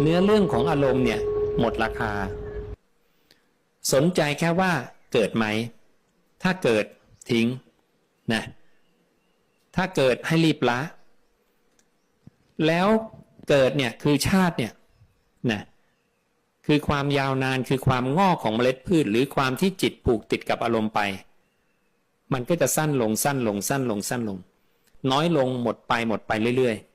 เนื้อเรื่องของอารมณ์เนี่ยหมดราคา สนใจแค่ว่าเกิดไหม ถ้าเกิดทิ้งนะถ้าเกิดให้รีบละ แล้วเกิดเนี่ยคือชาติเนี่ยนะคือความยาวนานคือความงอกของเมล็ดพืช หรือความที่จิตผูกติดกับอารมณ์ไป มันก็จะสั้นลงสั้นลงสั้นลงสั้นลง น้อยลงหมดไปหมดไปเรื่อยๆ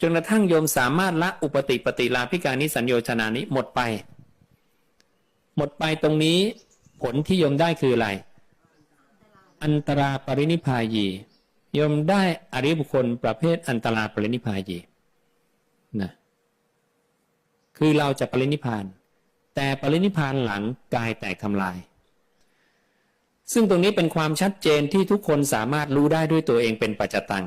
จนกระทั่งโยมสามารถละอุปติปฏิลาภิการนิสัญโยชนานี้หมดไป หมดไปตรงนี้ผลที่โยมได้คืออะไร อันตราปรินิพายีโยมได้อริบุคคลประเภทอันตราปรินิพายีนะคือเราจะปรินิพาน แต่ปรินิพานหลังกายแตกทำลาย ซึ่งตรงนี้เป็นความชัดเจนที่ทุกคนสามารถรู้ได้ด้วยตัวเองเป็นปัจจตัง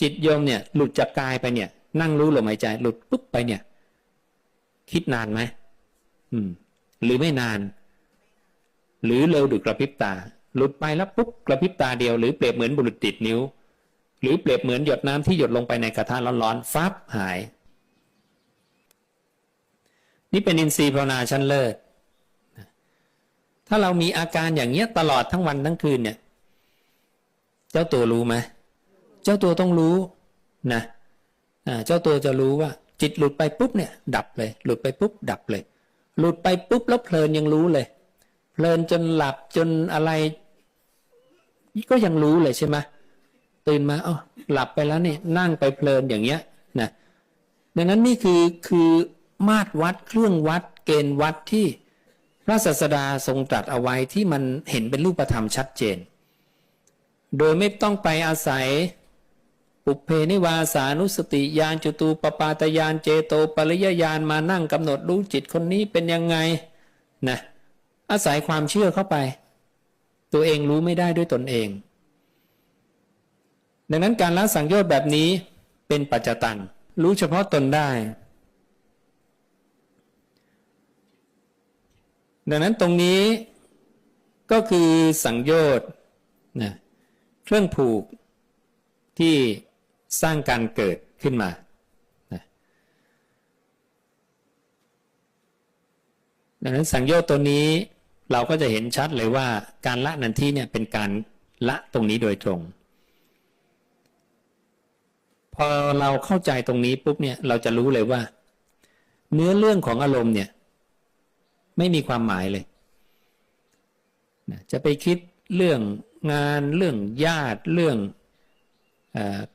จิตโยมเนี่ย หลุดจากกายไปเนี่ย นั่งรู้ลมหายใจ หลุดปุ๊บไปเนี่ย คิดนานไหมอืม หรือไม่นาน หรือเร็วดุจกระพริบตา หลุดไปแล้วปุ๊บกระพริบตาเดียวหรือเปรียบเหมือนบุหรุษติดนิ้ว หรือเปรียบเหมือนหยดน้ำที่หยดลงไปในกระทะร้อนๆฟับหาย นี่เป็นอินทรีย์ภาวนาชั้นเลิศถ้าเรามีอาการอย่างเงี้ยตลอดทั้งวันทั้งคืนเนี่ย เจ้าตัวรู้ไหม เจ้าตัวต้องรู้นะเจ้าตัวจะรู้ว่า จิตหลุดไปปุ๊บเนี่ย ดับเลย หลุดไปปุ๊บ ดับเลย หลุดไปปุ๊บแล้วเพลินยังรู้เลย เพลินจนหลับจนอะไร ก็ยังรู้เลยใช่ไหมตื่นมาอ๋อหลับไปแล้วเนี่ยนั่งไปเพลินอย่างเงี้ยนะดังนั้นนี่คือคือมาตรวัดเครื่องวัด เกณฑ์วัดที่พระศาสดาทรงตรัสเอาไว้ที่มันเห็นเป็นรูปธรรมชัดเจน โดยไม่ต้องไปอาศัย ปุเพนิวาสานุสติญาณจตูปปาตญาณเจโตปริยญาณมานั่งกำหนดรู้จิตคนนี้เป็นยังไงนะอาศัยความเชื่อเข้าไป ตัวเองรู้ไม่ได้ด้วยตนเอง ดังนั้นการละสังโยชน์แบบนี้เป็นปัจจตัง รู้เฉพาะตนได้ ดังนั้นตรงนี้ก็คือสังโยชน์นะเครื่องผูกที่ สร้างการเกิดขึ้นมาดังนั้นสังโยชน์ตัวนี้เราก็จะเห็นชัดเลยว่าการละนันทีเนี่ยเป็นการละตรงนี้โดยตรง พอเราเข้าใจตรงนี้ปุ๊บเนี่ยเราจะรู้เลยว่า เนื้อเรื่องของอารมณ์เนี่ยไม่มีความหมายเลยจะไปคิดเรื่องงานเรื่องญาติเรื่อง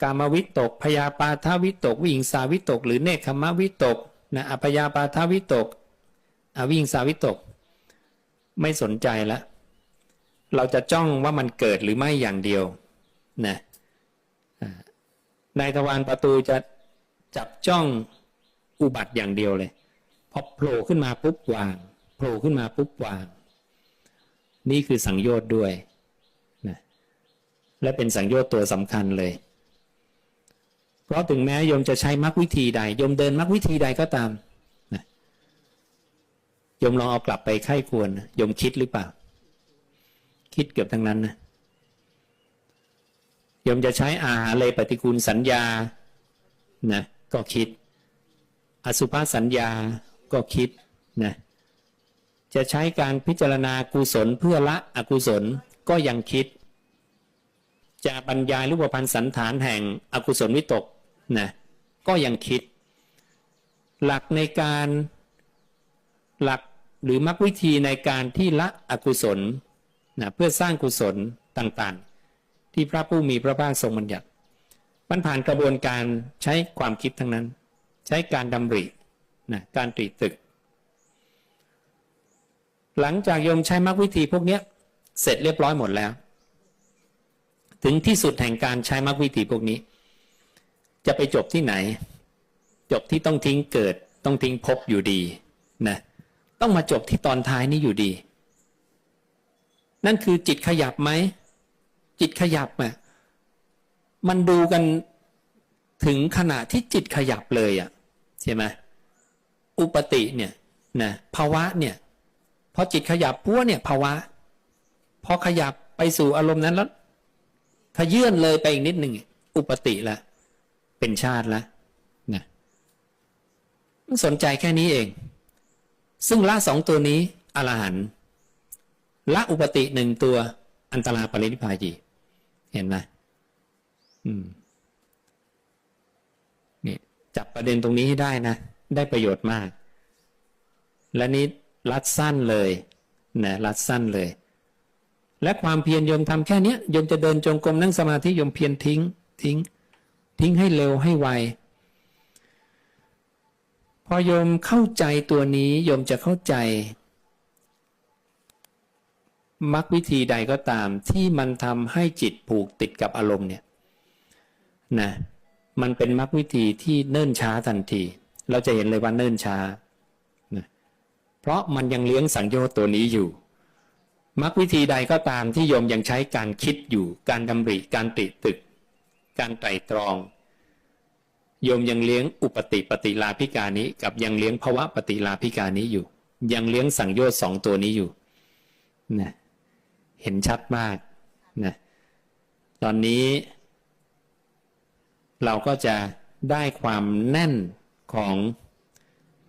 กามวิตกพยาปาทาวิตก วิหิงสาวิตก หรือเนคขมวิตกนะอพยาปาทาวิตกอวิหิงสาวิตก ไม่สนใจล้วเราจะจ้องว่ามันเกิดหรือไม่อย่างเดียวนะนายทวารประตูจะจับจ้องอุบัติอย่างเดียวเลยพอโผล่ขึ้นมาปุ๊บวางโผล่ขึ้นมาปุ๊บวาง นี่คือสังโยชน์ด้วยนะและเป็นสังโยชน์ตัวสำคัญเลย เพราะถึงแม้โยมจะใช้มรรควิธีใดโยมเดินมรรควิธีใดก็ตามนะโยมลองเอากลับไปไข้ควรโยมคิดหรือเปล่า คิดเกือบทั้งนั้นนะโยมจะใช้อาหารเลยปฏิกูลสัญญานะก็คิด อสุภาษสัญญาก็คิดนะจะใช้การพิจารณากุศลเพื่อละอกุศลก็ยังคิด จะบรรยายรูปพันธ์สันฐานแห่งอกุศลวิตก นะก็ยังคิด หลักในการหลักหรือมรรควิธีในการที่ละอกุศลนะเพื่อสร้างกุศลต่างๆ ที่พระผู้มีพระภาคทรงบัญญัติมันผ่านกระบวนการใช้ความคิดทั้งนั้น ใช้การดำรินะการตรีตึก หลังจากโยมใช้มรรควิธีพวกนี้เสร็จเรียบร้อยหมดแล้ว ถึงที่สุดแห่งการใช้มรรควิธีพวกนี้ จะไปจบที่ไหน จบที่ต้องทิ้งเกิด ต้องทิ้งพบอยู่ดีนะต้องมาจบที่ตอนท้ายนี้อยู่ดี นั่นคือจิตขยับไหม จิตขยับอะมันดูกันถึงขณะที่จิตขยับเลยอะใช่ไหมอุปติเนี่ยนะภาวะเนี่ยพอจิตขยับพัวเนี่ยภาวะพอขยับไปสู่อารมณ์นั้นแล้วขยื่นเลยไปอีกนิดหนึ่งอุปติละ เป็นชาติแล้วนะสนใจแค่นี้เอง ซึ่งละสองตัวนี้อรหันละอุปติหนึ่งตัวอันตราปรินิพพายีเห็นไหมอืมนี่จับประเด็นตรงนี้ให้ได้นะ ได้ประโยชน์มาก และนี้รัดสั้นเลยนะรัดสั้นเลย และความเพียรโยมทำแค่เนี้ยโยมจะเดินจงกรมนั่งสมาธิโยมเพียรทิ้ง ทิ้ง ทิ้งให้เร็วให้ไว พอโยมเข้าใจตัวนี้โยมจะเข้าใจมรรควิธีใดก็ตามที่มันทำให้จิตผูกติดกับอารมณ์เนี่ยนะมันเป็นมรรควิธีที่เนิ่นช้าทันที เราจะเห็นเลยว่าเนิ่นช้านะเพราะมันยังเลี้ยงสังโยชน์ตัวนี้อยู่มรรควิธีใดก็ตามที่โยมยังใช้การคิดอยู่ การดำริการติตึก การไตรตรอง โยมยังเลี้ยงอุปติปฏิลาภิกานี้ กับยังเลี้ยงภวะปฏิลาภิกานี้อยู่ ยังเลี้ยงสังโยชน์สองตัวนี้อยู่นะเห็นชัดมากนะตอนนี้ เราก็จะได้ความแน่นของ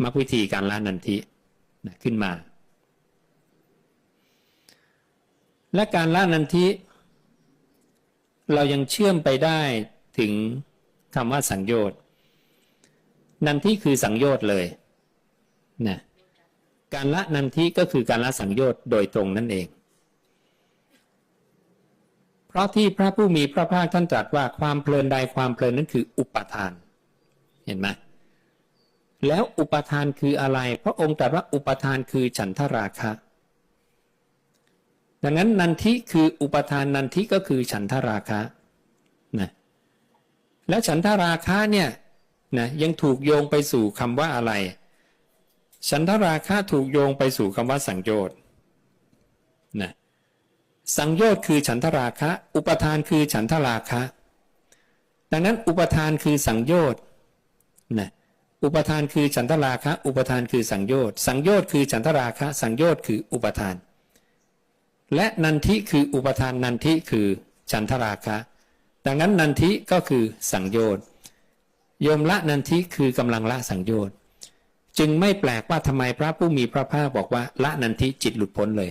มรรควิธีการละนันทินะขึ้นมา และการละนันทิ เรายังเชื่อมไปได้ถึงคำว่าสังโยชน์นันทิคือสังโยชน์เลยนะการละนันทิก็คือการละสังโยชน์โดยตรงนั่นเอง เพราะที่พระผู้มีพระภาคท่านตรัสว่าความเพลินใดความเพลินนั้นคืออุปทาน เห็นไหมแล้วอุปทานคืออะไร พระองค์ตรัสว่าอุปทานคือฉันทราคะ ดังนั้นนันทิคืออุปทานนันทิก็คือฉันทราคะนะและฉันทราคะเนี่ยนะยังถูกโยงไปสู่คำว่าอะไร ฉันทราคะถูกโยงไปสู่คำว่าสังโยชน์นะสังโยชน์คือฉันทราคะ อุปทานคือฉันทราคะ ดังนั้นอุปทานคือสังโยชน์นะอุปทานคือฉันทราคะ อุปทานคือสังโยชน์สังโยชน์คือฉันทราคะ สังโยชน์คืออุปทาน และนันทิคืออุปทานนันทิคือฉันทราคะ ดังนั้นนันทิก็คือสังโยชน์โยมละนันทิคือกำลังละสังโยชน์จึงไม่แปลกว่าทำไมพระผู้มีพระภาคบอกว่าละนันทิจิตหลุดพ้นเลย